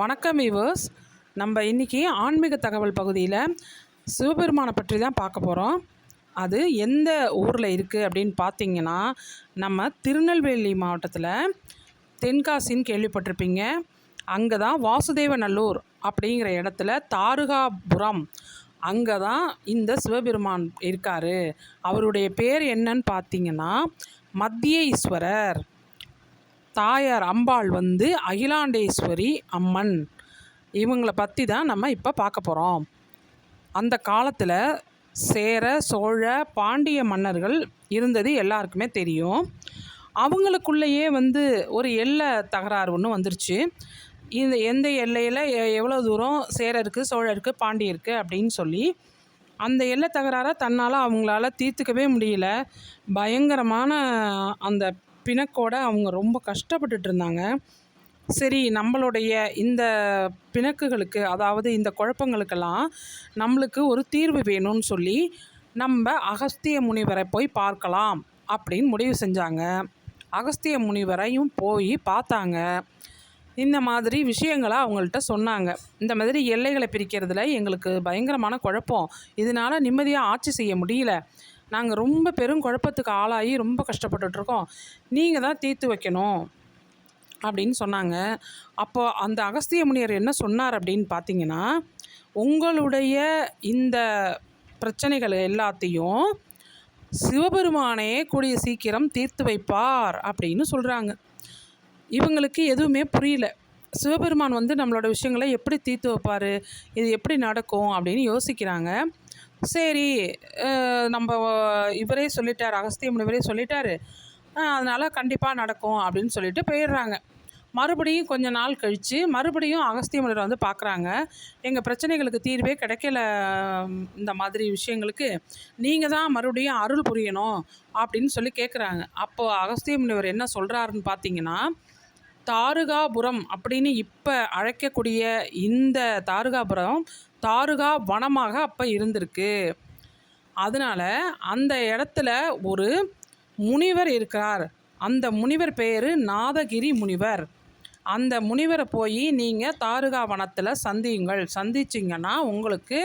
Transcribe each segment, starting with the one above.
வணக்கம் இவர்ஸ் நம்ம இன்றைக்கி ஆன்மீக தகவல் பகுதியில் சிவபெருமானை பற்றி தான் பார்க்க போகிறோம் அது எந்த ஊரில் இருக்குது அப்படின்னு பார்த்தீங்கன்னா நம்ம திருநெல்வேலி மாவட்டத்தில் தென்காசின்னு கேள்விப்பட்டிருப்பீங்க. அங்கே தான் வாசுதேவநல்லூர் அப்படிங்கிற இடத்துல தாருகாபுரம். அங்கே தான் இந்த சிவபெருமான் இருக்கார். அவருடைய பேர் என்னன்னு பார்த்தீங்கன்னா மத்திய ஈஸ்வரர் தாயார் அம்பாள் வந்து அகிலாண்டேஸ்வரி அம்மன். இவங்களை பற்றி தான் நம்ம இப்போ பார்க்க போகிறோம் அந்த காலத்தில் சேர சோழ பாண்டிய மன்னர்கள் இருந்தது எல்லாருக்குமே தெரியும். அவங்களுக்குள்ளேயே வந்து ஒரு எல்லை தகராறு ஒன்று வந்துருச்சு. இந்த எந்த எல்லையில் எவ்வளோ தூரம் சேரருக்கு சோழருக்கு பாண்டியருக்கு அப்படின்னு சொல்லி அந்த எல்லை தகராறை தன்னால் அவங்களால தீர்த்துக்கவே முடியல. பயங்கரமான அந்த பிணக்கோடு அவங்க ரொம்ப கஷ்டப்பட்டுட்டு இருந்தாங்க சரி நம்மளுடைய இந்த பிணக்குகளுக்கு அதாவது இந்த குழப்பங்களுக்கெல்லாம் நம்மளுக்கு ஒரு தீர்வு வேணும்னு சொல்லி நம்ம அகஸ்திய முனிவரை போய் பார்க்கலாம் அப்படின்னு முடிவு செஞ்சாங்க. அகஸ்திய முனிவரையும் போய் பார்த்தாங்க. இந்த மாதிரி விஷயங்களை அவங்கள்ட்ட சொன்னாங்க. இந்த மாதிரி எல்லைகளை பிரிக்கிறதுல எங்களுக்கு பயங்கரமான குழப்பம். இதனால் நிம்மதியாக ஆட்சி செய்ய முடியல. நாங்கள் ரொம்ப பெரும் குழப்பத்துக்கு ஆளாகி ரொம்ப கஷ்டப்பட்டுட்ருக்கோம். நீங்கள் தான் தீர்த்து வைக்கணும் அப்படின்னு சொன்னாங்க. அப்போ அந்த அகஸ்திய முனியர் என்ன சொன்னார் அப்படின்னு பார்த்தீங்கன்னா உங்களுடைய இந்த பிரச்சனைகள் எல்லாத்தையும் சிவபெருமானே கூடிய சீக்கிரம் தீர்த்து வைப்பார் அப்படின்னு சொல்கிறாங்க இவங்களுக்கு எதுவுமே புரியல. சிவபெருமான் வந்து நம்மளோட விஷயங்களை எப்படி தீர்த்து வைப்பார்? இது எப்படி நடக்கும் அப்படின்னு யோசிக்கிறாங்க. சரி நம்ம இவரே சொல்லிட்டார் அகஸ்திய முனிவரே சொல்லிட்டாரு. அதனால் கண்டிப்பாக நடக்கும் அப்படின்னு சொல்லிட்டு போயிடுறாங்க. மறுபடியும் கொஞ்ச நாள் கழித்து மறுபடியும் அகஸ்திய முனிவர் வந்து பார்க்குறாங்க எங்கள் பிரச்சனைகளுக்கு தீர்வே கிடைக்கல இந்த மாதிரி விஷயங்களுக்கு. நீங்கள் தான் மறுபடியும் அருள் புரியணும் அப்படின்னு சொல்லி கேட்குறாங்க அப்போது அகஸ்திய முனிவர் என்ன சொல்கிறாருன்னு பார்த்தீங்கன்னா தாருகாபுரம் அப்படின்னு இப்போ அழைக்கக்கூடிய இந்த தாருகாபுரம் தாருகா வனமாக அப்போ இருந்திருக்கு. அதனால் அந்த இடத்துல ஒரு முனிவர் இருக்கிறார். அந்த முனிவர் பேர் நாதகிரி முனிவர். அந்த முனிவரை போய் நீங்கள் தாருகா வனத்தில் சந்தியுங்கள். சந்திச்சிங்கன்னா உங்களுக்கு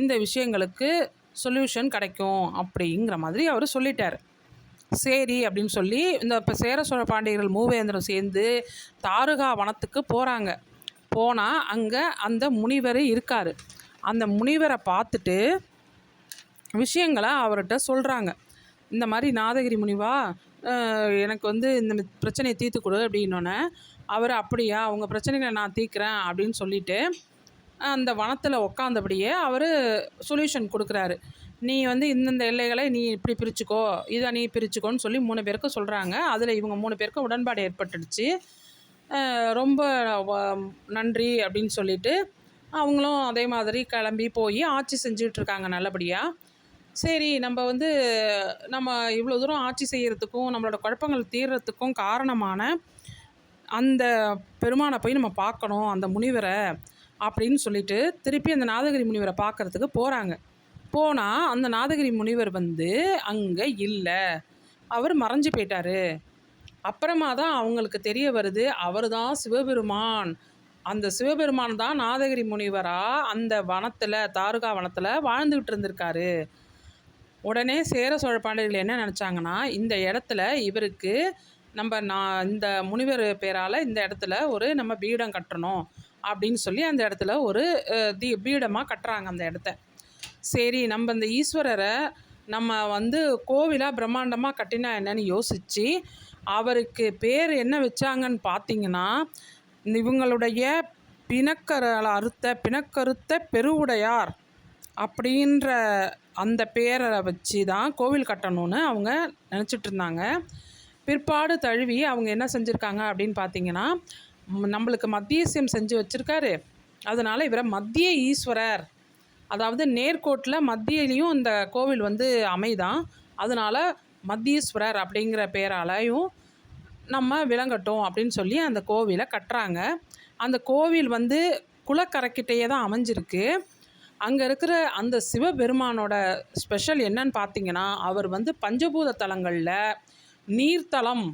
இந்த விஷயங்களுக்கு சொல்யூஷன் கிடைக்கும் அப்படிங்கிற மாதிரி அவர் சொல்லிட்டார். சரி அப்படின்னு சொல்லி இந்த இப்போ சேர சோழ பாண்டியர்கள் மூவேந்திரம் சேர்ந்து தாருகா வனத்துக்கு போகிறாங்க போனால் அங்கே அந்த முனிவர் இருக்கார். அந்த முனிவரை பார்த்துட்டு விஷயங்களை அவர்கிட்ட சொல்கிறாங்க இந்த மாதிரி நாதகிரி முனிவா எனக்கு வந்து இந்த பிரச்சனையை தீர்த்து கொடு அப்படின்னோடனே அவர் அப்படியா உங்கள் பிரச்சனைகளை நான் தீர்க்குறேன் அப்படின்னு சொல்லிட்டு அந்த வனத்தில் உக்காந்தபடியே அவர் சொல்யூஷன் கொடுக்குறாரு. நீ வந்து இந்தந்த எல்லைகளை நீ இப்படி பிரிச்சுக்கோ இதை நீ பிரிச்சுக்கோன்னு சொல்லி மூணு பேருக்கு சொல்கிறாங்க அதில் இவங்க மூணு பேருக்கும் உடன்பாடு ஏற்பட்டுடுச்சு. ரொம்ப வ- நன்றி அப்படின்னு சொல்லிட்டு அவங்களும் அதே மாதிரி கிளம்பி போய் ஆட்சி செஞ்சுட்டு இருக்காங்க நல்லபடியாக சரி நம்ம வந்து நம்ம இவ்வளோ தூரம் ஆட்சி செய்கிறதுக்கும் நம்மளோட குழப்பங்கள் தீர்றதுக்கும் காரணமான அந்த பெருமானை போய் நம்ம பார்க்கணும் அந்த முனிவரை அப்படின்னு சொல்லிட்டு திருப்பி அந்த நாதகிரி முனிவரை பார்க்குறதுக்கு போகிறாங்க போனால் அந்த நாதகிரி முனிவர் வந்து அங்கே இல்லை. அவர் மறைஞ்சு போயிட்டாரு. அப்புறமா தான் அவங்களுக்கு தெரிய வருது அவர் தான் சிவபெருமான். அந்த சிவபெருமான் தான் நாதகிரி முனிவராக அந்த வனத்தில் தாருகா வனத்தில் வாழ்ந்துக்கிட்டு இருந்திருக்காரு. உடனே சேர சோழ பாண்டியர்கள் என்ன நினச்சாங்கன்னா இந்த இடத்துல இவருக்கு நம்ம நான் இந்த முனிவர் பேரால் இந்த இடத்துல ஒரு நம்ம பீடம் கட்டணும் அப்படின்னு சொல்லி அந்த இடத்துல ஒரு தி பீடமாக கட்டுறாங்க அந்த இடத்த. சரி நம்ம இந்த ஈஸ்வரரை நம்ம வந்து கோவிலாக பிரம்மாண்டமாக கட்டினா என்னன்னு யோசித்து அவருக்கு பேர் என்ன வச்சாங்கன்னு பார்த்தீங்கன்னா இவங்களுடைய பிணக்கர அறுத்த பிணக்கருத்த பெருவுடையார் அப்படின்ற அந்த பேரை வச்சு தான் கோவில் கட்டணும்னு அவங்க நினச்சிட்டு இருந்தாங்க பிற்பாடு தழுவி அவங்க என்ன செஞ்சுருக்காங்க அப்படின்னு பார்த்தீங்கன்னா நம்மளுக்கு நம்மளுக்கு மத்தியசியம் செஞ்சு வச்சுருக்காரு. அதனால் இவரை மத்திய ஈஸ்வரர் அதாவது நேர்கோட்டில் மத்தியிலையும் இந்த கோவில் வந்து அமைதான். அதனால் மத்தியீஸ்வரர் அப்படிங்கிற பேராலையும் நம்ம விளங்கட்டும் அப்படின்னு சொல்லி அந்த கோவிலை கட்டுறாங்க. அந்த கோவில் வந்து குளக்கரைக்கிட்டேயே தான் அமைஞ்சிருக்கு. அங்கே இருக்கிற அந்த சிவபெருமானோட ஸ்பெஷல் என்னன்னு பார்த்தீங்கன்னா அவர் வந்து பஞ்சபூத தலங்களில் நீர்த்தலம்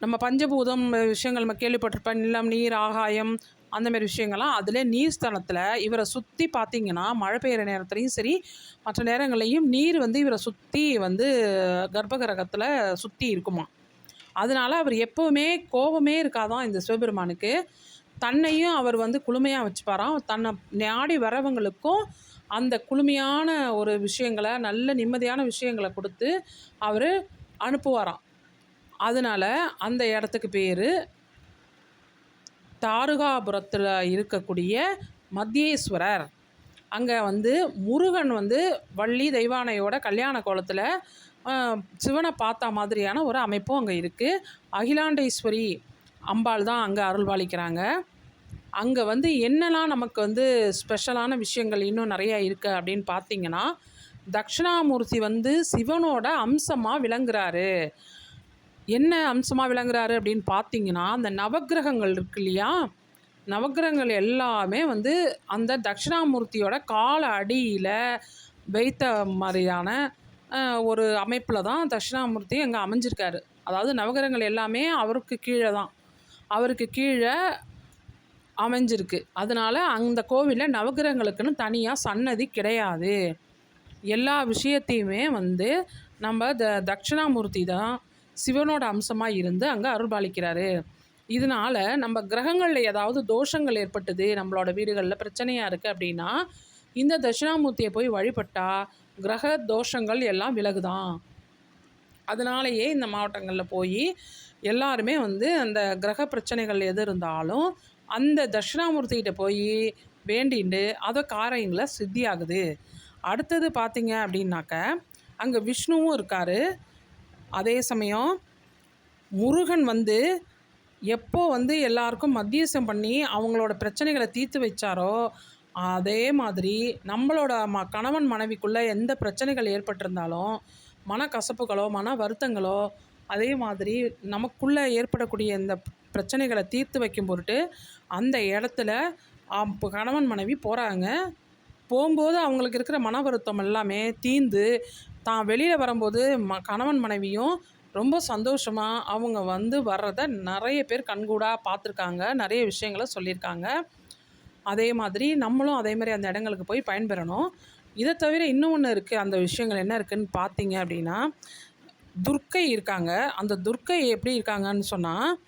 நம்ம பஞ்சபூதம் விஷயங்கள் நம்ம கேள்விப்பட்டிருப்பேன் நிலம் நீர் ஆகாயம் அந்த மாதிரி விஷயங்கள்லாம் அதில் நீர்ஸ்தலத்தில் இவரை சுற்றி பார்த்தீங்கன்னா மழை பெய்கிற நேரத்துலையும் சரி மற்ற நேரங்களையும் நீர் வந்து இவரை சுற்றி வந்து கர்ப்பகிரகத்தில் சுற்றி இருக்குமா அதனால அவர் எப்போவுமே கோபமே இருக்காதான் இந்த சிவபெருமானுக்கு. தன்னையும் அவர் வந்து குளுமையாக வச்சுப்பாராம். தன்னை நாடி வரவங்களுக்கும் அந்த குளுமையான ஒரு விஷயங்களை நல்ல நிம்மதியான விஷயங்களை கொடுத்து அவர் அனுப்புவாராம். அதனால அந்த இடத்துக்கு பேர் தாருகாபுரத்தில் இருக்கக்கூடிய மத்தியேஸ்வரர். அங்கே வந்து முருகன் வந்து வள்ளி தெய்வானையோட கல்யாண கோலத்தில் சிவனை பார்த்த மாதிரியான ஒரு அமைப்பும் அங்கே இருக்குது அகிலாண்டேஸ்வரி அம்பாள் தான் அங்கே அருள்பாலிக்கிறாங்க அங்கே வந்து என்னெல்லாம் நமக்கு வந்து ஸ்பெஷலான விஷயங்கள் இன்னும் நிறையா இருக்குது அப்படின்னு பார்த்தீங்கன்னா தக்ஷணாமூர்த்தி வந்து சிவனோட அம்சமாக விளங்குறாரு. என்ன அம்சமாக விளங்குறாரு அப்படின்னு பார்த்தீங்கன்னா அந்த நவக்கிரகங்கள் இருக்கு இல்லையா? நவக்கிரகங்கள் எல்லாமே வந்து அந்த தட்சிணாமூர்த்தியோட கால அடியில் வைத்த மாதிரியான ஒரு அமைப்பில் தான் தட்சிணாமூர்த்தி அங்கே அமைஞ்சிருக்காரு. அதாவது நவகிரகங்கள் எல்லாமே அவருக்கு கீழே தான். அவருக்கு கீழே அமைஞ்சிருக்கு. அதனால அந்த கோவிலில் நவகிரகங்களுக்குன்னு தனியாக சன்னதி கிடையாது. எல்லா விஷயத்தையுமே வந்து நம்ம த தட்சிணாமூர்த்தி தான் சிவனோட அம்சமாக இருந்து அங்கே அருள்பாலிக்கிறாரு. இதனால நம்ம கிரகங்களில் ஏதாவது தோஷங்கள் ஏற்பட்டது நம்மளோட வீடுகளில் பிரச்சனையாக இருக்குது அப்படின்னா இந்த தட்சிணாமூர்த்தியை போய் வழிபட்டால் கிரக தோஷங்கள் எல்லாம் விலகுதான். அதனாலேயே இந்த மாவட்டங்களில் போய் எல்லாருமே வந்து அந்த கிரக பிரச்சனைகள் எது இருந்தாலும் அந்த தட்சிணாமூர்த்திகிட்ட போய் வேண்டிண்டு அதை காரியங்களை சித்தியாகுது. அடுத்தது பார்த்தீங்க அப்படின்னாக்க அங்கே விஷ்ணுவும் இருக்கார். அதே சமயம் முருகன் வந்து எப்போ வந்து எல்லாருக்கும் மத்தியசம் பண்ணி அவங்களோட பிரச்சனைகளை தீர்த்து வச்சாரோ அதே மாதிரி நம்மளோட ம கணவன் மனைவிக்குள்ளே எந்த பிரச்சனைகள் ஏற்பட்டிருந்தாலும் மனக்கசப்புகளோ மன வருத்தங்களோ அதே மாதிரி நமக்குள்ளே ஏற்படக்கூடிய இந்த பிரச்சனைகளை தீர்த்து வைக்கும் பொருட்டு அந்த இடத்துல கணவன் மனைவி போகிறாங்க போகும்போது அவங்களுக்கு இருக்கிற மன வருத்தம் எல்லாமே தீந்து தான் வெளியில் வரும்போது ம கணவன் மனைவியும் ரொம்ப சந்தோஷமாக அவங்க வந்து வர்றதை நிறைய பேர் கண்கூடாக பார்த்துருக்காங்க. நிறைய விஷயங்களை சொல்லியிருக்காங்க. அதே மாதிரி நம்மளும் அதே மாதிரி அந்த இடங்களுக்கு போய் பயன்பெறணும். இதை தவிர இன்னும் ஒன்று இருக்குது அந்த விஷயங்கள் என்ன இருக்குன்னு பார்த்தீங்க அப்படின்னா துர்க்கை இருக்காங்க. அந்த துர்க்கை எப்படி இருக்காங்கன்னு சொன்னால்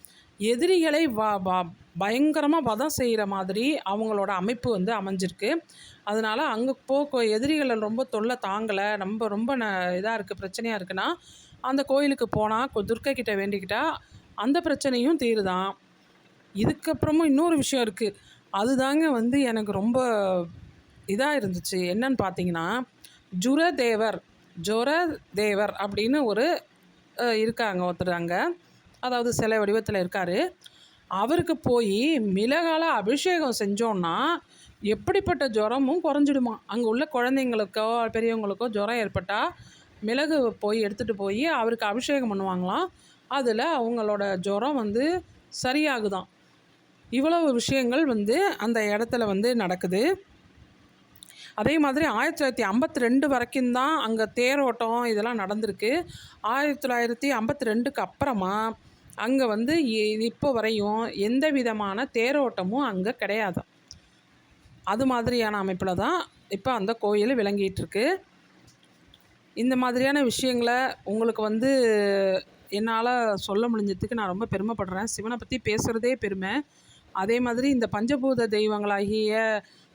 எதிரிகளை வ பயங்கரமாக வதம் செய்கிற மாதிரி அவங்களோட அமைப்பு வந்து அமைஞ்சிருக்கு. அதனால் அங்கே போ எதிரிகளை ரொம்ப தொல்லை தாங்கலை. ரொம்ப ரொம்ப ந இதாக இருக்குது பிரச்சனையாக இருக்குன்னா அந்த கோயிலுக்கு போனால் துர்க்கை கிட்ட வேண்டிக்கிட்டால் அந்த பிரச்சனையும் தீருதான். இதுக்கப்புறமும் இன்னொரு விஷயம் இருக்குது அதுதாங்க வந்து எனக்கு ரொம்ப இதாக இருந்துச்சு. என்னன்னு பார்த்தீங்கன்னா ஜுரதேவர் ஜொரதேவர் அப்படின்னு ஒரு இருக்காங்க ஒருத்தர் அங்கே. அதாவது சிலை வடிவத்தில் இருக்கார். அவருக்கு போய் மிளகால அபிஷேகம் செஞ்சோன்னா எப்படிப்பட்ட ஜுரமும் குறைஞ்சிடுமா? அங்கே உள்ள குழந்தைங்களுக்கோ பெரியவங்களுக்கோ ஜுரம் ஏற்பட்டால் மிளகு போய் எடுத்துகிட்டு போய் அவருக்கு அபிஷேகம் பண்ணுவாங்களாம். அதில் அவங்களோட ஜுரம் வந்து சரியாகுதாம். இவ்வளவு விஷயங்கள் வந்து அந்த இடத்துல வந்து நடக்குது. அதே மாதிரி ஆயிரத்தி தொள்ளாயிரத்தி ஐம்பத்தி ரெண்டு வரைக்கும் தான் அங்கே தேரோட்டம் இதெல்லாம் நடந்திருக்கு. ஆயிரத்தி தொள்ளாயிரத்தி ஐம்பத்தி ரெண்டுக்கு அப்புறமா அங்கே வந்து இப்போ வரையும் எந்த விதமான தேரோட்டமும் அங்கே கிடையாது. அது மாதிரியான அமைப்பில் தான் இப்போ அந்த கோயில் விளங்கிகிட்ருக்கு இந்த மாதிரியான விஷயங்களை உங்களுக்கு வந்து என்னால் சொல்ல முடிஞ்சதுக்கு நான் ரொம்ப பெருமைப்படுறேன். சிவனை பற்றி பேசுகிறதே பெருமை. அதே மாதிரி இந்த பஞ்சபூத தெய்வங்களாகிய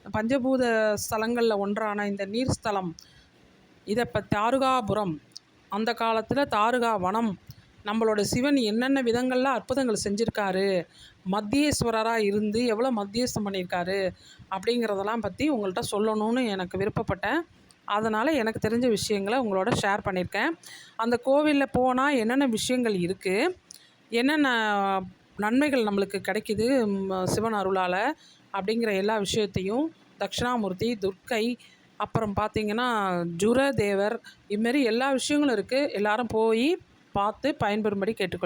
பஞ்சபூத ஸ்தலங்களில் ஒன்றான இந்த நீர் ஸ்தலம் இதை இப்போ தாருகாபுரம். அந்த காலத்தில் தாருகா வனம் நம்மளோட சிவன் என்னென்ன விதங்களில் அற்புதங்கள் செஞ்சுருக்காரு மத்தியேஸ்வரராக இருந்து எவ்வளோ மத்தியஸ்தம் பண்ணியிருக்காரு அப்படிங்கிறதெல்லாம் பற்றி உங்கள்கிட்ட சொல்லணும்னு எனக்கு விருப்பப்பட்டேன். அதனால் எனக்கு தெரிஞ்ச விஷயங்களை உங்களோட ஷேர் பண்ணியிருக்கேன் அந்த கோவிலில் போனால் என்னென்ன விஷயங்கள் இருக்குது என்னென்ன நன்மைகள் நம்மளுக்கு கிடைக்குது சிவன் அருளால் அப்படிங்கிற எல்லா விஷயத்தையும் தட்சிணாமூர்த்தி துர்க்கை அப்புறம் பார்த்தீங்கன்னா ஜுரதேவர் இதுமாரி எல்லா விஷயங்களும் இருக்குது எல்லாரும் போய் பார்த்து பயன்பெறும்படி கேட்டுக்கொள்